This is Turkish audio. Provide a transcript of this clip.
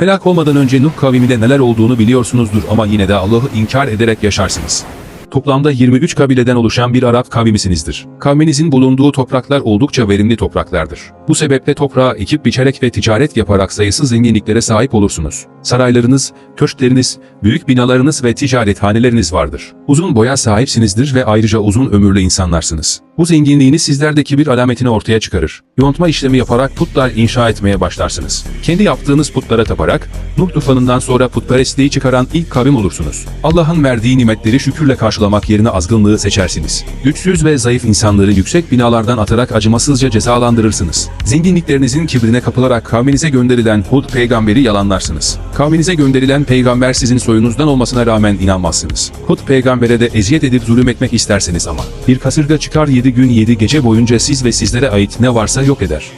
Helak olmadan önce Nuh kavminde neler olduğunu biliyorsunuzdur ama yine de Allah'ı inkar ederek yaşarsınız. Toplamda 23 kabileden oluşan bir Arap kavmisinizdir. Kavminizin bulunduğu topraklar oldukça verimli topraklardır. Bu sebeple toprağı ekip biçerek ve ticaret yaparak sayısız zenginliklere sahip olursunuz. Saraylarınız, köşkleriniz, büyük binalarınız ve ticarethaneleriniz vardır. Uzun boya sahipsinizdir ve ayrıca uzun ömürlü insanlarsınız. Bu zenginliğiniz sizlerdeki bir alametini ortaya çıkarır. Yontma işlemi yaparak putlar inşa etmeye başlarsınız. Kendi yaptığınız putlara taparak, Nuh tufanından sonra putperestliği çıkaran ilk kavim olursunuz. Allah'ın verdiği nimetleri şükürle karşılamak yerine azgınlığı seçersiniz. Güçsüz ve zayıf insanları yüksek binalardan atarak acımasızca cezalandırırsınız. Zenginliklerinizin kibrine kapılarak kavminize gönderilen Hud peygamberi yalanlarsınız. Kavminize gönderilen peygamber sizin soyunuzdan olmasına rağmen inanmazsınız. Hud peygambere de eziyet edip zulüm etmek isterseniz ama. Bir kasırga çıkar 7 gün 7 gece boyunca siz ve sizlere ait ne varsa yok eder.